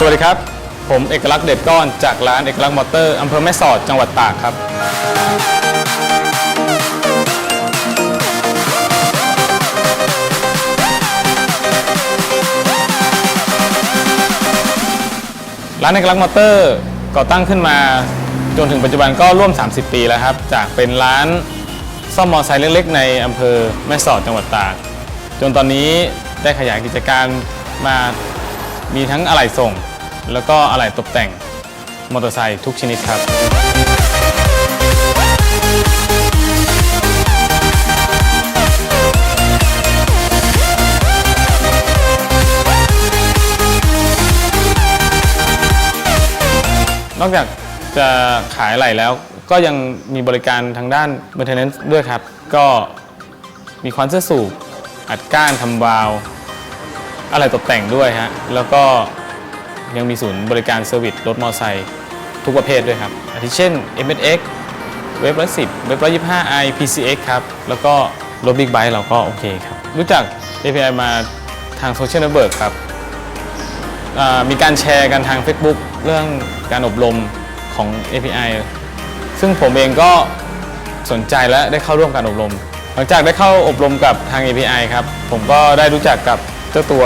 สวัสดีครับ ผมเอกลักษณ์เด็ดก้อนจากร้านเอกลักษณ์มอเตอร์อำเภอแม่สอดจังหวัดตากครับ ร้านเอกลักษณ์มอเตอร์ก่อตั้งขึ้นมาจนถึงปัจจุบันก็ร่วม 30 ปีแล้วครับ จากเป็นร้านซ่อมมอเตอร์ไซค์เล็กๆ ในอำเภอแม่สอดจังหวัดตาก จนตอนนี้ได้ขยายกิจการมา มีทั้งอะไหล่ส่ง แล้วก็อะไหล่ตกแต่งมอเตอร์ไซค์ทุกชนิดครับนอกจากจะขายไหล่แล้วก็ยังมีบริการทางด้าน maintenance ด้วยครับ ก็มีควันเสื้อสูบ อัดก้านทำวาล์ว อะไรตกแต่งด้วยฮะ แล้วก็ยังมีศูนย์บริการเซอร์วิสรถมอเตอร์ไซค์ทุกประเภทด้วยครับ อาทิเช่น MSX เว็บร้อยสิบเว็บร้อยยี่ห้า i PCX ครับ แล้วก็รถบิ๊กไบค์เราก็โอเคครับ รู้จัก API มาทางโซเชียลเน็ตเวิร์กครับ มีการแชร์กันทาง Facebook เรื่องการอบรมของ API ซึ่งผมเองก็สนใจและได้เข้าร่วมการอบรม หลังจากได้เข้าอบรมกับทาง API ครับ ผมก็ได้รู้จักกับ เจ้าตัว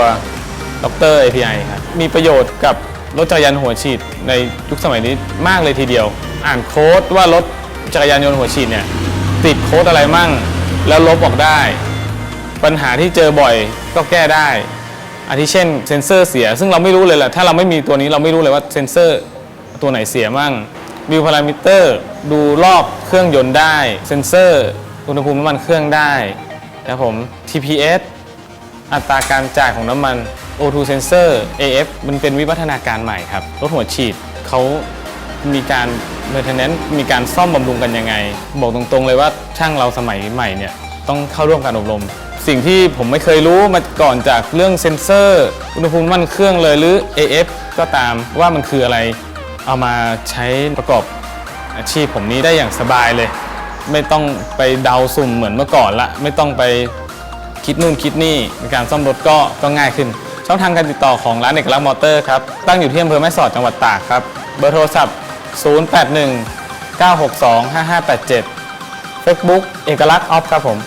ดร API ครับมีประโยชน์กับรถจักรยานหัวฉีดในยุคสมัยนี้มากเลยทีเดียว อ่านโค้ดว่ารถจักรยานยนต์หัวฉีดเนี่ยติดโค้ดอะไรมั่ง แล้วลบออกได้ ปัญหาที่เจอบ่อยก็แก้ได้อาทิเช่นเซนเซอร์เสีย ซึ่งเราไม่รู้เลยแหละถ้าเราไม่มีตัวนี้เราไม่รู้เลยว่าเซนเซอร์ตัวไหนเสียมั่งวิวพารามิเตอร์ ดูรอบเครื่องยนต์ได้ เซนเซอร์ อุณหภูมิน้ำมันเครื่องได้นะครับผม TPS อัตราการจ่ายของน้ำมัน O2 sensor AF มันเป็นวิวัฒนาการใหม่ครับรถหัวฉีดเขามีการ maintenance มีการซ่อมบำรุงกันยังไง บอกตรงๆเลยว่าช่างเราสมัยใหม่เนี่ยต้องเข้าร่วมการอบรม สิ่งที่ผมไม่เคยรู้มาก่อนจากเรื่องเซ็นเซอร์อุณหภูมิมันเครื่องเลยหรือ AF ก็ตามว่ามันคืออะไร เอามาใช้ประกอบอาชีพผมนี้ได้อย่างสบายเลย ไม่ต้องไปเดาสุ่มเหมือนเมื่อก่อนละ ไม่ต้องไป คิดนู่นคิดนี่ในการซ่อมรถก็ก็ง่ายขึ้น ช่องทางการติดต่อของร้านเอกลักษณ์มอเตอร์ครับตั้งอยู่ที่อำเภอแม่สอดจังหวัดตากครับเบอร์โทรศัพท์ 081 962 5587 Facebook เอกลักษณ์ออฟครับผม